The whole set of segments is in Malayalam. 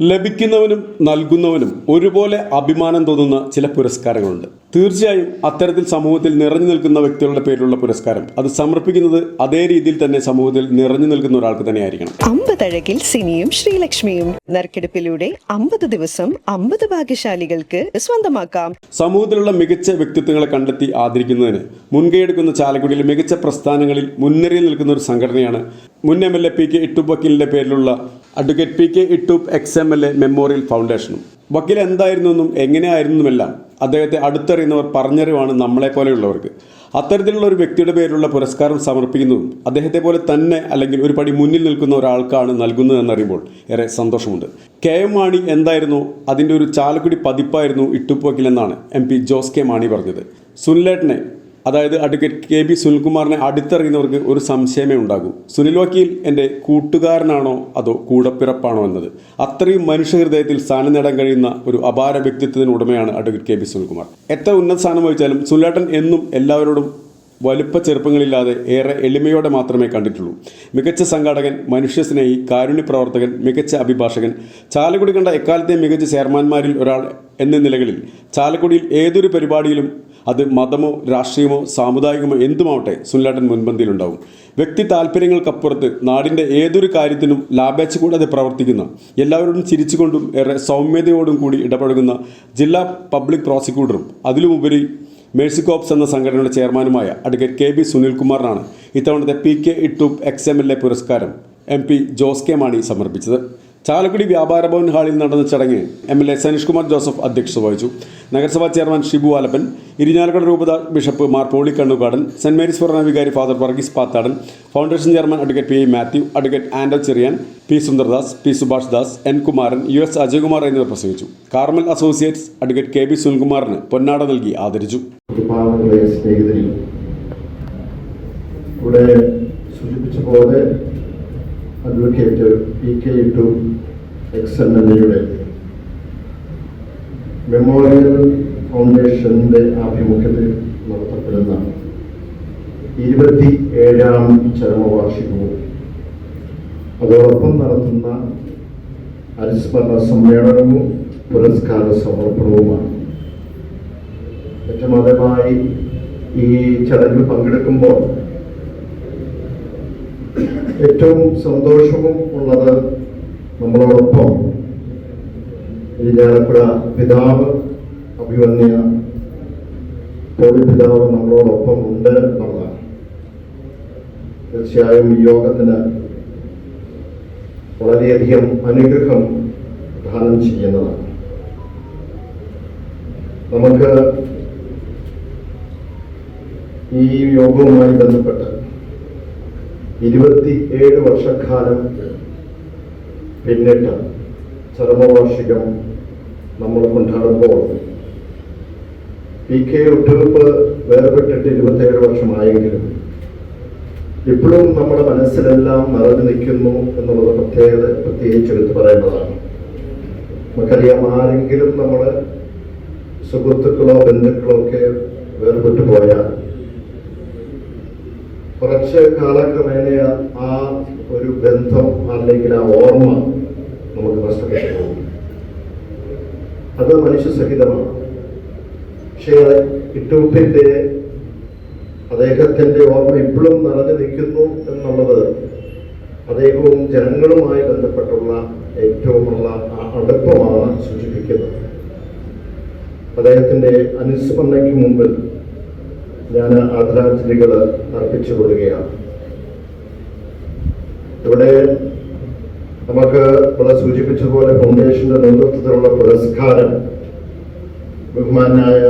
ലഭിക്കുന്നവനും നൽകുന്നവനും ഒരുപോലെ അഭിമാനം തോന്നുന്ന ചില പുരസ്കാരങ്ങളുണ്ട്. തീർച്ചയായും അത്തരത്തിൽ സമൂഹത്തിൽ നിറഞ്ഞു നിൽക്കുന്ന വ്യക്തികളുടെ പേരിലുള്ള പുരസ്കാരം. അത് സമർപ്പിക്കുന്നത് അതേ രീതിയിൽ തന്നെ സമൂഹത്തിൽ നിറഞ്ഞു നിൽക്കുന്ന ഒരാൾക്ക് തന്നെ ആയിരിക്കണം അമ്പതഴകിൽ സിനിയും ശ്രീലക്ഷ്മിയും. നറുക്കെടുപ്പിലൂടെ അമ്പത് ദിവസം അമ്പത് ഭാഗ്യശാലികൾക്ക് സ്വന്തമാക്കാം. സമൂഹത്തിലുള്ള മികച്ച വ്യക്തിത്വങ്ങളെ കണ്ടെത്തി ആദരിക്കുന്നതിന് മുൻകൈയെടുക്കുന്ന ചാലക്കുടിയിലെ മികച്ച പ്രസ്ഥാനങ്ങളിൽ മുൻനിരയിൽ നിൽക്കുന്ന ഒരു സംഘടനയാണ് മുൻ M L A P K Ittoop വക്കീലിന്റെ പേരിലുള്ള advocate P K Ittoop ex M L A memorial ഫൗണ്ടേഷനും. വക്കീൽ എന്തായിരുന്നെന്നും എങ്ങനെയായിരുന്നുമെല്ലാം അദ്ദേഹത്തെ അടുത്തറിയുന്നവർ പറഞ്ഞറിവാണ് നമ്മളെപ്പോലെയുള്ളവർക്ക് അത്തരത്തിലുള്ള ഒരു വ്യക്തിയുടെ പേരിലുള്ള പുരസ്കാരം സമർപ്പിക്കുന്നതും അദ്ദേഹത്തെ പോലെ തന്നെ അല്ലെങ്കിൽ ഒരു പടി മുന്നിൽ നിൽക്കുന്ന ഒരാൾക്കാണ് നൽകുന്നതെന്നറിയുമ്പോൾ ഏറെ സന്തോഷമുണ്ട്. കെ എം മാണി എന്തായിരുന്നു? അതിന്റെ ഒരു ചാലക്കുടി പതിപ്പായിരുന്നു ഇട്ടുപോക്കിലെന്നാണ് M P Jose K Mani പറഞ്ഞത്. സുനിലേട്ടനെ അതായത് അഡ്വക്കേറ്റ് കെ ബി സുനിൽകുമാറിനെ അടുത്തറിയുന്നവർക്ക് ഒരു സംശയമേ ഉണ്ടാകൂ. സുനിൽ വക്കീൽ എന്റെ കൂട്ടുകാരനാണോ അതോ കൂടപ്പിറപ്പാണോ എന്നത്? അത്രയും മനുഷ്യഹൃദയത്തിൽ സ്ഥാനം നേടാൻ കഴിയുന്ന ഒരു അപാര വ്യക്തിത്വത്തിന് ഉടമയാണ് അഡ്വക്കേറ്റ് കെ ബി സുനിൽകുമാർ. എത്ര ഉന്നത സ്ഥാനം വഹിച്ചാലും സുനിലേട്ടൻ എന്നും എല്ലാവരോടും വലുപ്പ ചെറുപ്പങ്ങളില്ലാതെ ഏറെ എളിമയോടെ മാത്രമേ കണ്ടിട്ടുള്ളൂ. മികച്ച സംഘാടകൻ മനുഷ്യസ്നേഹി കാരുണ്യ പ്രവർത്തകൻ മികച്ച അഭിഭാഷകൻ ചാലക്കുടി കണ്ട എക്കാലത്തെ മികച്ച ചെയർമാൻമാരിൽ ഒരാൾ എന്ന നിലകളിൽ ചാലക്കുടിയിൽ ഏതൊരു പരിപാടിയിലും അത് മതമോ രാഷ്ട്രീയമോ സാമുദായികമോ എന്തുമാവട്ടെ സുനിലേട്ടൻ മുൻപന്തിയിലുണ്ടാവും. വ്യക്തി താല്പര്യങ്ങൾക്കപ്പുറത്ത് നാടിന്റെ ഏതൊരു കാര്യത്തിനും ലാഭേച്ഛ കൂടാതെ പ്രവർത്തിക്കുന്ന എല്ലാവരോടും ചിരിച്ചുകൊണ്ടും ഏറെ സൗമ്യതയോടും കൂടി ഇടപഴകുന്ന ജില്ലാ പബ്ലിക് പ്രോസിക്യൂട്ടറും അതിലുമുപരി മേഴ്സി കോപ്സ് എന്ന സംഘടനയുടെ ചെയർമാനുമായ അഡ്വക്കേറ്റ് കെ ബി സുനിൽകുമാറിനാണ് ഇത്തവണത്തെ P K Ittoop ex M L A പുരസ്കാരം M P Jose K Mani സമർപ്പിച്ചത്. ചാലക്കുടി വ്യാപാര ഭവൻ ഹാളിൽ നടന്ന ചടങ്ങ് M L A Saneesh Kumar Joseph അധ്യക്ഷത വഹിച്ചു. നഗരസഭാ ചെയർമാൻ ഷിബു ആലപ്പൻ ഇരിഞ്ഞാലക്കുട രൂപത bishop Mar Poly Kannookadan Saint Mary's ഫൊറോന വികാരി father Varghese Pathadan foundation chairman advocate P I Mathew advocate Ando Cherian P Sundardas P Subhash Das N Kumaran U S Ajayakumar എന്നിവർ പ്രസംഗിച്ചു. Carmel associates advocate K B സുനിൽകുമാറിന് പൊന്നാട നൽകി ആദരിച്ചു. ഇവിടെ advocate P K Ittoo ex M L എയുടെ മെമ്മോറിയൽ ഫൗണ്ടേഷന്റെ ആഭിമുഖ്യത്തിൽ നടത്തപ്പെടുന്ന ഇരുപത്തി ഏഴാം ചരമവാർഷികവും അതോടൊപ്പം നടത്തുന്ന അനുസ്മരണ സമ്മേളനവും പുരസ്കാര സമർപ്പണവുമാണ്. ഏറ്റവും ആദ്യമായി ഈ ചടങ്ങിൽ പങ്കെടുക്കുമ്പോൾ ഏറ്റവും സന്തോഷവും ഉള്ളത് നമ്മളോടൊപ്പം ഇരിഞ്ഞാലപ്പുഴ പിതാവ് അഭിവന്യ തൊഴിൽ പിതാവ് നമ്മളോടൊപ്പം ഉണ്ട് എന്നുള്ളതാണ്. തീർച്ചയായും ഈ യോഗത്തിന് വളരെയധികം അനുഗ്രഹം ദാനം ചെയ്യുന്നതാണ്. നമുക്ക് ഈ യോഗവുമായി ബന്ധപ്പെട്ട് ഇരുപത്തി ഏഴ് വർഷക്കാലം പിന്നിട്ട് ചരമവാർഷികം നമ്മൾ കൊണ്ടാടുമ്പോൾ പി കെ ഒട്ടുകപ്പ് വേർപെട്ടിട്ട് ഇരുപത്തേഴ് വർഷമായെങ്കിലും ഇപ്പോഴും നമ്മുടെ മനസ്സിലെല്ലാം നിറഞ്ഞു നിൽക്കുന്നു എന്നുള്ളത് പ്രത്യേകത പ്രത്യേകിച്ച് എടുത്തു പറയേണ്ടതാണ്. നമുക്കറിയാം ആരെങ്കിലും നമ്മൾ സുഹൃത്തുക്കളോ ബന്ധുക്കളോ ഒക്കെ വേർപെട്ടു പോയാൽ കുറച്ച് കാലക്രമേണ ആ ഒരു ബന്ധം അല്ലെങ്കിൽ ആ ഓർമ്മ നമുക്ക് നഷ്ടപ്പെട്ടു പോകും. അത് മനുഷ്യസഹിതമാണ്. പക്ഷേ ഇട്ടൂപ്പിന്റെ അദ്ദേഹത്തിന്റെ ഓർമ്മ ഇപ്പോഴും നിറഞ്ഞു നിൽക്കുന്നു എന്നുള്ളത് അദ്ദേഹവും ജനങ്ങളുമായി ബന്ധപ്പെട്ടുള്ള ഏറ്റവുമുള്ള അടുപ്പമാണ് സൂചിപ്പിക്കുന്നത്. അദ്ദേഹത്തിന്റെ അനുസ്മരണയ്ക്ക് മുമ്പിൽ ഞാൻ ആദരാഞ്ജലികൾ അർപ്പിച്ചു കൊടുക്കുകയാണ് ഇവിടെ നമുക്ക് ഇവിടെ സൂചിപ്പിച്ചതുപോലെ ഫൗണ്ടേഷന്റെ നേതൃത്വത്തിലുള്ള പുരസ്കാരം ബഹുമാനായ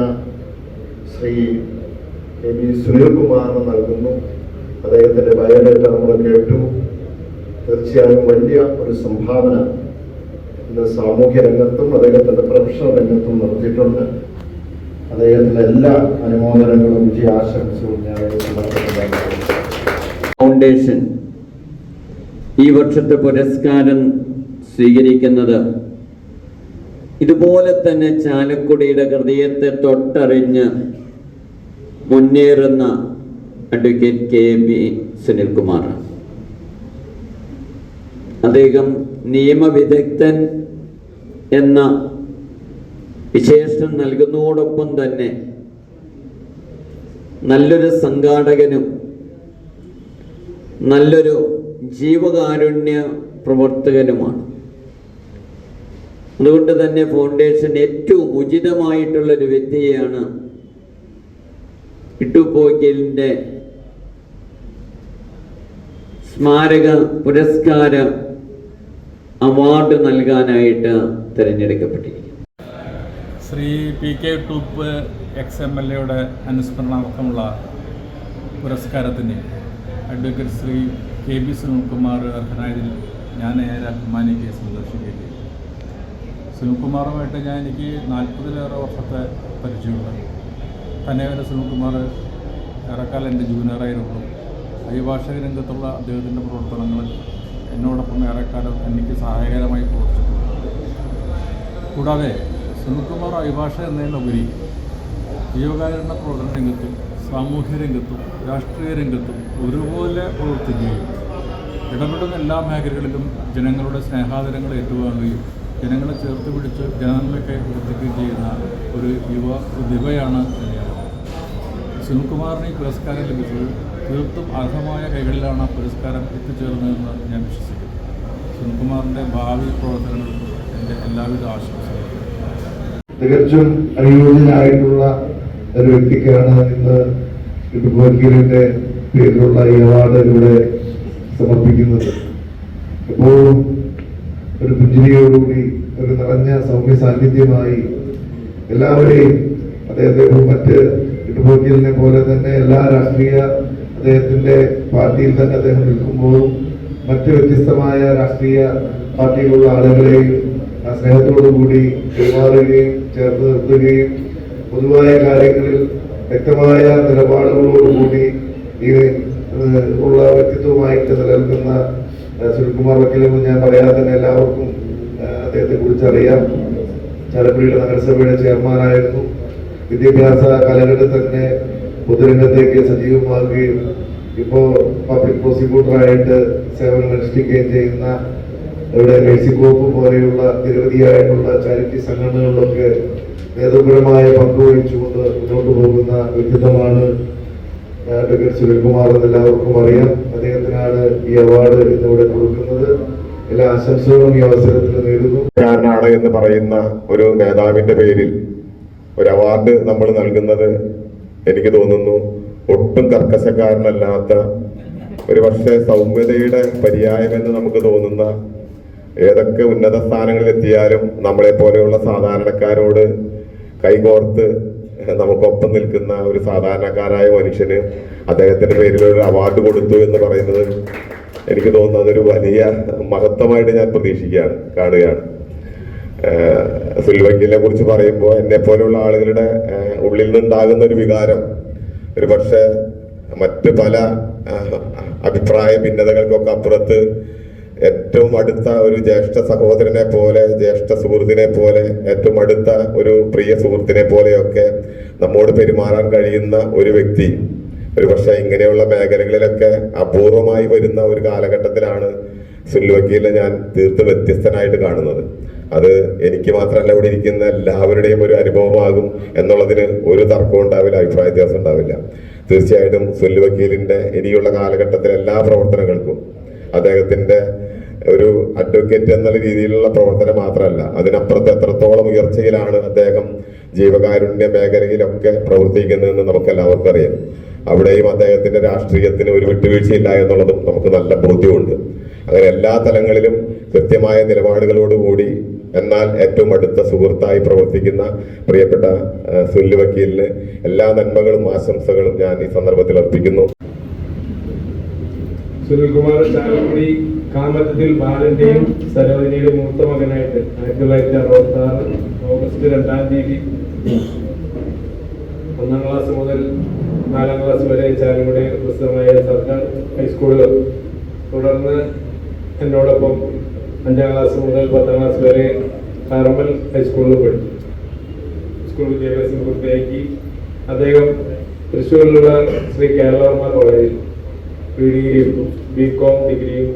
ശ്രീ എ ബി സുനിൽകുമാറിന് നൽകുന്നു. അദ്ദേഹത്തിന്റെ ബയോഡേറ്റ നമ്മൾ കേട്ടു. തീർച്ചയായും വലിയ ഒരു സംഭാവന ഇന്ന് സാമൂഹ്യ രംഗത്തും അദ്ദേഹത്തിന്റെ പ്രൊഫഷണൽ രംഗത്തും നടത്തിയിട്ടുണ്ട്. അദ്ദേഹത്തിന് എല്ലാ അനുമോദനങ്ങളും വിജയാശംസകളും ഞാൻ ഫൗണ്ടേഷൻ ഈ വർഷത്തെ പുരസ്കാരം സ്വീകരിക്കുന്നത് ഇതുപോലെ തന്നെ ചാലക്കുടിയുടെ ഹൃദയത്തെ തൊട്ടറിഞ്ഞ് മുന്നേറുന്ന അഡ്വക്കേറ്റ് കെ ബി സുനിൽകുമാർ. അദ്ദേഹം നിയമവിദഗ്ധൻ എന്ന വിശേഷണം നൽകുന്നതോടൊപ്പം തന്നെ നല്ലൊരു സംഘാടകനും നല്ലൊരു ജീവകാരുണ്യ പ്രവർത്തകനുമാണ്. അതുകൊണ്ട് തന്നെ ഫൗണ്ടേഷൻ ഏറ്റവും ഉചിതമായിട്ടുള്ളൊരു വ്യക്തിയെയാണ് ഇട്ടുപോക്കലിന്റെ സ്മാരക പുരസ്കാര അവാർഡ് നൽകാനായിട്ട് തിരഞ്ഞെടുക്കപ്പെട്ടിരിക്കുന്നു Shri P K Ittoop ex M L എയുടെ അനുസ്മരണാർത്ഥമുള്ള പുരസ്കാരത്തിന് advocate Shri K B Sunilkumar അർഹനായതിൽ ഞാൻ ഏറെ അഭിമാനിക്കുകയും സന്തോഷിക്കുകയും സുനിൽകുമാറുമായിട്ട് ഞാൻ എനിക്ക് നാൽപ്പതിലേറെ വർഷത്തെ പരിചയമുണ്ട്. തന്നെ വരെ സുനിൽകുമാർ ഏറെക്കാലം എന്റെ ജൂനിയറായിരുന്നു അഭിഭാഷക രംഗത്തുള്ള അദ്ദേഹത്തിന്റെ പ്രവർത്തനങ്ങൾ എന്നോടൊപ്പം ഏറെക്കാലം എനിക്ക് സഹായകരമായി പ്രവർത്തിച്ചിട്ടുണ്ട്. കൂടാതെ സുനിൽകുമാർ അഭിഭാഷ എന്നതിലുപരി ജീവകാരുണ്യ പ്രവർത്തന രംഗത്തും സാമൂഹ്യ രംഗത്തും രാഷ്ട്രീയ രംഗത്തും ഒരുപോലെ പ്രവർത്തിക്കുകയും ഇടപെടുന്ന എല്ലാ മേഖലകളിലും ജനങ്ങളുടെ സ്നേഹാദരങ്ങൾ ഏറ്റുവാങ്ങുകയും ജനങ്ങളെ ചേർത്ത് പിടിച്ച് ജനങ്ങളിലേക്കായി പ്രവർത്തിക്കുകയും ചെയ്യുന്ന ഒരു യുവ പ്രതിഭയാണ് തന്നെയാണ്. സുനിൽകുമാറിന് ഈ പുരസ്കാരം ലഭിച്ചത് തീർത്തും അർഹമായ കൈകളിലാണ് ആ പുരസ്കാരം എത്തിച്ചേർന്നതെന്ന് ഞാൻ വിശ്വസിക്കുന്നു. സുനിൽകുമാറിന്റെ ഭാവി പ്രവർത്തനങ്ങൾക്ക് എന്റെ എല്ലാവിധ ആശംസകളും. തികച്ചും അനുയോജ്യനായിട്ടുള്ള ഒരു വ്യക്തിക്കാണ് ഇന്ന് വക്കീലിന്റെ പേരിലുള്ള ഈ അവാർഡ് ഇവിടെ സമർപ്പിക്കുന്നത്. എപ്പോഴും ഒരു പുഞ്ചിരിയോടുകൂടി ഒരു നിറഞ്ഞ സൗമ്യ സാന്നിധ്യമായി എല്ലാവരെയും അദ്ദേഹത്തെ മറ്റ് ഇട്ടുപോക്കലിനെ പോലെ തന്നെ എല്ലാ രാഷ്ട്രീയ അദ്ദേഹത്തിന്റെ പാർട്ടിയിൽ തന്നെ അദ്ദേഹം നിൽക്കുമ്പോഴും മറ്റ് വ്യത്യസ്തമായ രാഷ്ട്രീയ പാർട്ടിയിലുള്ള ആളുകളെയും ആ സ്നേഹത്തോടു കൂടി പെരുമാറുകയും ചേർത്ത് നിർത്തുകയും പൊതുവായ കാര്യങ്ങളിൽ വ്യക്തമായ നിലപാടുകളോടുകൂടി ഈ ഉള്ള വ്യക്തിത്വമായിട്ട് നിലനിൽക്കുന്ന സുനിൽകുമാർ വക്കീലെന്ന് ഞാൻ പറയാതെ തന്നെ എല്ലാവർക്കും അദ്ദേഹത്തെ കുറിച്ച് അറിയാം. ചാലപ്പുഴയുടെ നഗരസഭയുടെ ചെയർമാനായിരുന്നു. വിദ്യാഭ്യാസ കാലഘട്ടത്തിൽ തന്നെ പൊതുരംഗത്തേക്ക് സജീവമാകുകയും ഇപ്പോൾ പബ്ലിക് പ്രോസിക്യൂട്ടറായിട്ട് സേവനം അനുഷ്ഠിക്കുകയും ചെയ്യുന്ന ഇവിടെ മേഴ്സി ഗ്രൂപ്പ് പോലെയുള്ള നിരവധിയായിട്ടുള്ള ചാരിറ്റി സംഘടനകളിലൊക്കെ നേതൃപരമായ പങ്കുവഹിച്ചുകൊണ്ട് മുന്നോട്ട് പോകുന്ന വ്യക്തിത്വമാണ് അഡ്വക്കേറ്റ് സുനിൽകുമാർ എന്ന് എല്ലാവർക്കും അറിയാം. അദ്ദേഹത്തിനാണ് ഈ അവാർഡ് ഇന്നിവിടെ കൊടുക്കുന്നത്. എല്ലാ ആശംസകളും ഈ അവസരത്തിൽ നേരുന്നു. കാരനാണ് എന്ന് പറയുന്ന ഒരു നേതാവിന്റെ പേരിൽ ഒരു അവാർഡ് നമ്മൾ നൽകുന്നത് എനിക്ക് തോന്നുന്നു ഒട്ടും കർക്കശക്കാരനല്ലാത്ത ഒരു പക്ഷേ സൗമ്യതയുടെ പര്യായമെന്ന് നമുക്ക് തോന്നുന്ന ഏതൊക്കെ ഉന്നത സ്ഥാനങ്ങളിൽ എത്തിയാലും നമ്മളെ പോലെയുള്ള സാധാരണക്കാരോട് കൈകോർത്ത് നമുക്കൊപ്പം നിൽക്കുന്ന ഒരു സാധാരണക്കാരായ മനുഷ്യന് അദ്ദേഹത്തിന്റെ പേരിൽ ഒരു അവാർഡ് കൊടുത്തു എന്ന് പറയുന്നത് എനിക്ക് തോന്നുന്നത് അതൊരു വലിയ മഹത്വമായിട്ട് ഞാൻ പ്രതീക്ഷിക്കുകയാണ് കാണുകയാണ്. സുൽവങ്കിലിനെ കുറിച്ച് പറയുമ്പോൾ എന്നെ പോലെയുള്ള ആളുകളുടെ ഉള്ളിൽ നിന്നുണ്ടാകുന്ന ഒരു വികാരം ഒരു പക്ഷേ മറ്റ് പല അഭിപ്രായ ഭിന്നതകൾക്കൊക്കെ അപ്പുറത്ത് ഏറ്റവും അടുത്ത ഒരു ജ്യേഷ്ഠ സഹോദരനെ പോലെ ജ്യേഷ്ഠ സുഹൃത്തിനെ പോലെ ഏറ്റവും അടുത്ത ഒരു പ്രിയ സുഹൃത്തിനെ പോലെയൊക്കെ നമ്മോട് പെരുമാറാൻ കഴിയുന്ന ഒരു വ്യക്തി. ഒരു പക്ഷേ ഇങ്ങനെയുള്ള മേഖലകളിലൊക്കെ അപൂർവമായി വരുന്ന ഒരു കാലഘട്ടത്തിലാണ് സുനിൽ ഞാൻ തീർത്തും വ്യത്യസ്തനായിട്ട് കാണുന്നത്. അത് എനിക്ക് മാത്രമല്ല ഇവിടെ ഇരിക്കുന്ന എല്ലാവരുടെയും ഒരു അനുഭവമാകും എന്നുള്ളതിന് ഒരു തർക്കവും ഉണ്ടാവില്ല അഭിപ്രായ വ്യത്യാസം ഉണ്ടാവില്ല. തീർച്ചയായിട്ടും സുനിൽ വക്കീലിന്റെ ഇനിയുള്ള കാലഘട്ടത്തിലെ എല്ലാ പ്രവർത്തനങ്ങൾക്കും അദ്ദേഹത്തിന്റെ ഒരു അഡ്വക്കേറ്റ് എന്നുള്ള രീതിയിലുള്ള പ്രവർത്തനം മാത്രമല്ല. അതിനപ്പുറത്ത് എത്രത്തോളം ഉയർച്ചയിലാണ് അദ്ദേഹം ജീവകാരുണ്യ മേഖലയിലൊക്കെ പ്രവർത്തിക്കുന്നതെന്ന് നമുക്ക് എല്ലാവർക്കും അറിയാം അവിടെയും അദ്ദേഹത്തിന്റെ രാഷ്ട്രീയത്തിന് ഒരു വിട്ടുവീഴ്ചയില്ല എന്നുള്ളതും നമുക്ക് നല്ല ബോധ്യമുണ്ട്. അങ്ങനെ എല്ലാ തലങ്ങളിലും കൃത്യമായ നിലപാടുകളോടുകൂടി എന്നാൽ ഏറ്റവും അടുത്ത സുഹൃത്തായി പ്രവർത്തിക്കുന്ന പ്രിയപ്പെട്ട സുനിൽ വക്കീലിന് എല്ലാ നന്മകളും ആശംസകളും ഞാൻ ഈ സന്ദർഭത്തിൽ അർപ്പിക്കുന്നു. സുനിൽകുമാർ ചാലക്കുടി കാമത്തിൽ ബാലന്റെയും സരോജിനിയുടെ മൂത്ത മകനായിട്ട് ആയിരത്തി തൊള്ളായിരത്തി അറുപത്തി ആറ് ഓഗസ്റ്റ് രണ്ടാം തീയതി ഒന്നാം ക്ലാസ് മുതൽ നാലാം ക്ലാസ് വരെ ചാലക്കുടി പ്രസിദ്ധമായ സർക്കാർ ഹൈസ്കൂളിൽ തുടർന്ന് എന്നോടൊപ്പം അഞ്ചാം ക്ലാസ് മുതൽ പത്താം ക്ലാസ് വരെ കാർമൽ ഹൈസ്കൂളിൽ പഠിച്ചു. സ്കൂൾ വിദ്യാഭ്യാസം പൂർത്തിയാക്കി. അദ്ദേഹം തൃശ്ശൂരിലുള്ള ശ്രീ കേരളവർമ്മ കോളേജിൽ പി ബി കോം ഡിഗ്രിയും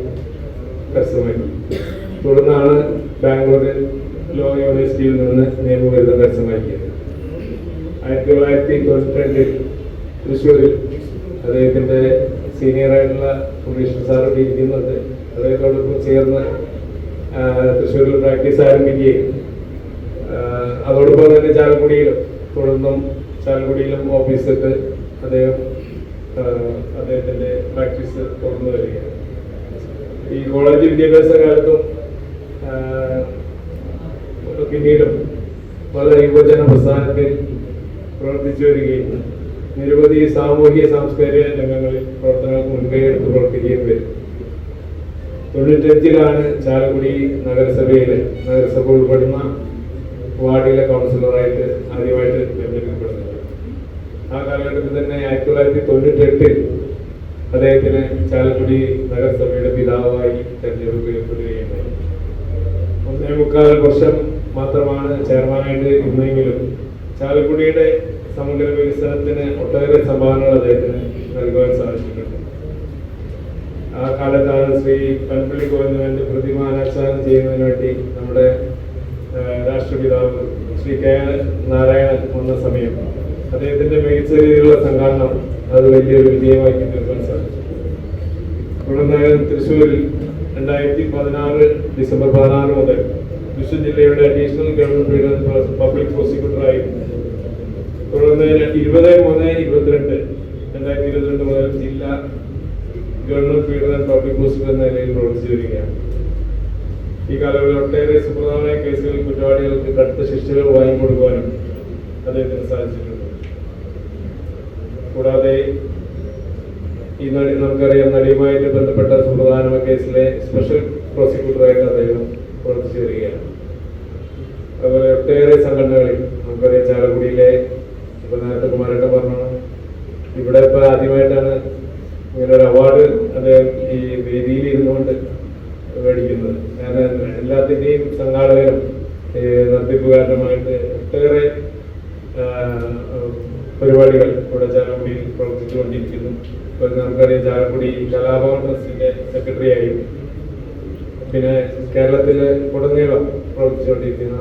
കരസ്ഥമാക്കി. തുടർന്നാണ് ബാംഗ്ലൂരിൽ ലോ യൂണിവേഴ്സിറ്റിയിൽ നിന്ന് നിയമബിരുദം കരസ്ഥമാക്കിയത്. ആയിരത്തി തൊള്ളായിരത്തി തൊണ്ണൂറ്റി രണ്ടിൽ തൃശ്ശൂരിൽ അദ്ദേഹത്തിന്റെ സീനിയറായിട്ടുള്ള പ്രൊഫീഷണൽ സാർ ഇവിടെ ഇരിക്കുന്നുണ്ട് അദ്ദേഹത്തോടൊപ്പം ചേർന്ന് തൃശ്ശൂരിൽ പ്രാക്ടീസ് ആരംഭിക്കുകയും അതോടൊപ്പം തന്നെ ചാലക്കുടിയിലും തുടർന്നും ചാലക്കുടിയിലും ഓഫീസിട്ട് അദ്ദേഹം അദ്ദേഹത്തിന്റെ പ്രാക്ടീസ് തുടർന്നു വരികയാണ്. ഈ കോളേജ് വിദ്യാഭ്യാസ കാലത്തും പിന്നീടും പല യുവജന പ്രസ്ഥാനത്തിൽ പ്രവർത്തിച്ചു വരികയും നിരവധി സാമൂഹിക സാംസ്കാരിക രംഗങ്ങളിൽ പ്രവർത്തനങ്ങൾക്ക് മുൻകൈ എടുത്ത് പ്രവർത്തിക്കുകയും വരും. തൊണ്ണൂറ്റഞ്ചിലാണ് ചാലക്കുടി നഗരസഭയിലെ നഗരസഭ ഉൾപ്പെടുന്ന വാർഡിലെ കൗൺസിലറായിട്ട് ആദ്യമായിട്ട് തിരഞ്ഞെടുക്കപ്പെടുന്നത്. ആ കാലഘട്ടത്തിൽ തന്നെ ആയിരത്തി തൊള്ളായിരത്തി തൊണ്ണൂറ്റെട്ടിൽ അദ്ദേഹത്തിന് ചാലക്കുടി നഗരസഭയുടെ പിതാവായി തെരഞ്ഞെടുക്കപ്പെടുകയുണ്ടായി. ഒന്നേ മുക്കാൽ വർഷം മാത്രമാണ് ചെയർമാനായിട്ട് ഇരുന്നെങ്കിലും ചാലക്കുടിയുടെ സമഗ്ര വികസനത്തിന് ഒട്ടേറെ സംഭാവനകൾ അദ്ദേഹത്തിന് നൽകുവാൻ സാധിച്ചിട്ടുണ്ട്. ആ കാലത്താണ് ശ്രീ പൻപള്ളി ഗോവിന്ദന്റെ പ്രതിമ അനാച്ഛാദനം ചെയ്യുന്നതിന് വേണ്ടി നമ്മുടെ രാഷ്ട്രപിതാവ് ശ്രീ കെ നാരായണൻ വന്ന സമയം. അദ്ദേഹത്തിന്റെ മികച്ച രീതിയിലുള്ള സംഘാടനം അത് വലിയൊരു വിജയമാക്കി തീർക്കാൻ സാധിച്ചു. തുടർന്ന് തൃശ്ശൂരിൽ രണ്ടായിരത്തി പതിനാറ് ഡിസംബർ പതിനാറ് മുതൽ തൃശ്ശൂർ ജില്ലയുടെ അഡീഷണൽ ഗവൺമെന്റ് പബ്ലിക് പ്രോസിക്യൂട്ടറായി. തുടർന്ന് ഇരുപത് മൂന്ന് ഇരുപത്തിരണ്ട് രണ്ടായിരത്തി ഇരുപത്തിരണ്ട് മുതൽ ജില്ലാ ഗവൺമെന്റ് പീഡന പബ്ലിക് പ്രോസിക്യൂട്ടർ എന്ന നിലയിൽ പ്രവർത്തിച്ചു വരികയാണ്. ഈ കാലങ്ങളിൽ ഒട്ടേറെ സുപ്രധാനമായ കേസുകളിൽ കുറ്റവാളികൾക്ക് കടുത്ത ശിക്ഷകൾ വാങ്ങിക്കൊടുക്കുവാനും അദ്ദേഹത്തിന് സാധിച്ചിട്ടുണ്ട്. കൂടാതെ ഈ നടി നമുക്കറിയാം നടിയുമായിട്ട് ബന്ധപ്പെട്ട സുപ്രധാന കേസിലെ സ്പെഷ്യൽ പ്രോസിക്യൂട്ടറായിട്ട് അദ്ദേഹം പ്രവർത്തിച്ചു വരികയാണ്. അതുപോലെ ഒട്ടേറെ സംഘടനകളിൽ നമുക്കറിയാം ചാലക്കുടിയിലെ ഇപ്പൊ നേരത്തെ കുമാരേട്ട പറഞ്ഞു ഇവിടെ ഇപ്പൊ ആദ്യമായിട്ടാണ് ഇങ്ങനെ ഒരു അവാർഡ് അദ്ദേഹം ഈ വേദിയിൽ ഇരുന്നുകൊണ്ട് മേടിക്കുന്നത്. കാരണം എല്ലാത്തിന്റെയും സംഘാടകരും നടത്തിപ്പുകാരനുമായിട്ട് ഒട്ടേറെ പരിപാടികൾ ഇവിടെ ചാലക്കുടിയിൽ പ്രവർത്തിച്ചുകൊണ്ടിരിക്കുന്നു. ഇപ്പൊ നമുക്കറിയാം ചാലക്കുടി കലാഭവൻ ട്രസ്റ്റിന്റെ സെക്രട്ടറി ആയും പിന്നെ കേരളത്തിൽ ഉടനീളം പ്രവർത്തിച്ചുകൊണ്ടിരിക്കുന്ന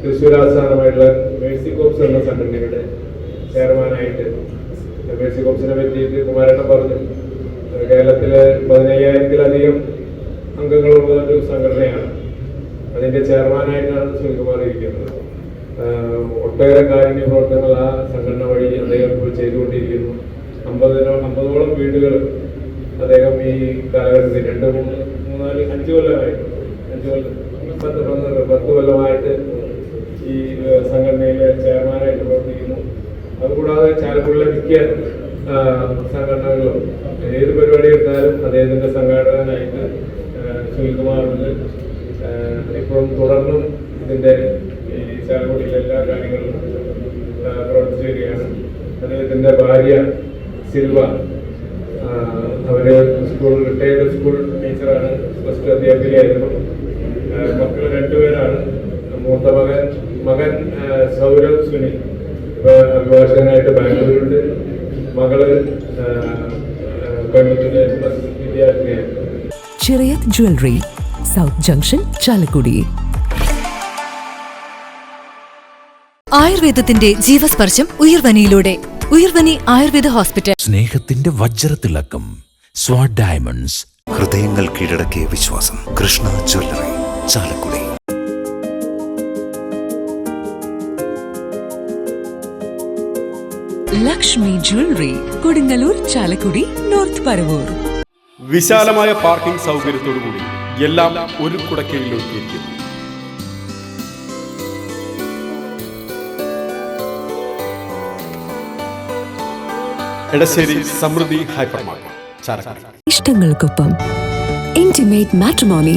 തൃശ്ശൂർ ആസ്ഥാനമായിട്ടുള്ള മേഴ്സി കോപ്സ് എന്ന സംഘടനയുടെ ചെയർമാനായിട്ട് മേഴ്സി കോപ്സിനെ പറ്റിയിട്ട് കുമാരേട്ടൻ പറഞ്ഞു. കേരളത്തിൽ പതിനയ്യായിരത്തിലധികം അംഗങ്ങളുള്ള ഒരു സംഘടനയാണ്. അതിന്റെ ചെയർമാനായിട്ടാണ് സുനിൽകുമാർ ഇരിക്കുന്നത്. ഒട്ടേറെ കാരുണ്യ പ്രവർത്തനങ്ങൾ ആ സംഘടന വഴി അദ്ദേഹം ഇപ്പോൾ ചെയ്തുകൊണ്ടിരിക്കുന്നു. അമ്പതിനോ അമ്പതോളം വീടുകൾ അദ്ദേഹം ഈ കാലഘട്ടത്തിൽ രണ്ട് മൂന്ന് മൂന്നാൽ അഞ്ച് കൊല്ലമായിട്ട് അഞ്ച് കൊല്ലം പത്ത് കൊല്ലമായിട്ട് ഈ സംഘടനയിലെ ചെയർമാനായിട്ട് പ്രവർത്തിക്കുന്നു. അതുകൂടാതെ ചാലക്കുടിയിലെ മിക്ക സംഘടനകളും ഏത് പരിപാടി എടുത്താലും അദ്ദേഹത്തിന്റെ സംഘാടകനായിട്ട് സുനിൽകുമാറുണ്ട്. ഇപ്പം തുടർന്നും ഇതിന്റെ ഈ ചാലക്കുടിയിലെ എല്ലാ കാര്യങ്ങളും പ്രവർത്തിച്ചു വരികയാണ് അദ്ദേഹത്തിന്റെ ഭാര്യ സിൽവ അവർ സ്കൂൾ റിട്ടയർഡ് സ്കൂൾ ടീച്ചറാണ് പ്ലസ് ടു അധ്യാപികയായിരുന്നു മക്കൾ രണ്ടുപേരാണ് മൂത്ത മകൻ മകൻ സൗരവ് സുനിൽ അഭിഭാഷകനായിട്ട് ബാംഗ്ലൂരുണ്ട് മകൾ കണ്ണൂരിലെ വിദ്യാർത്ഥിയായിരുന്നു Chirayath jewellery south junction Chalakudy. ആയുർവേദത്തിന്റെ ജീവസ്പർശം ഉയർവനിയിലൂടെ. ഉയർവനി ആയുർവേദ ഹോസ്പിറ്റൽ. സ്നേഹത്തിന്റെ വജ്രത്തിളക്കം സ്വാഡ് ഡയമണ്ട്സ്. ഹൃദയങ്ങൾ കീഴടക്കിയ വിശ്വാസം. Krishna jewellery Chalakudy. Lakshmi jewellery Kodungallur Chalakudy North Paravur. വിശാലമായ പാർക്കിംഗ് സൗകര്യത്തോടുകൂടി എല്ലാം ഒരു കുടക്കീഴിൽ എടശ്ശേരി സമൃദ്ധി ഹൈപ്പർമാർക്കറ്റ് ഇഷ്ടങ്ങൾക്കൊപ്പം. Intimate matrimony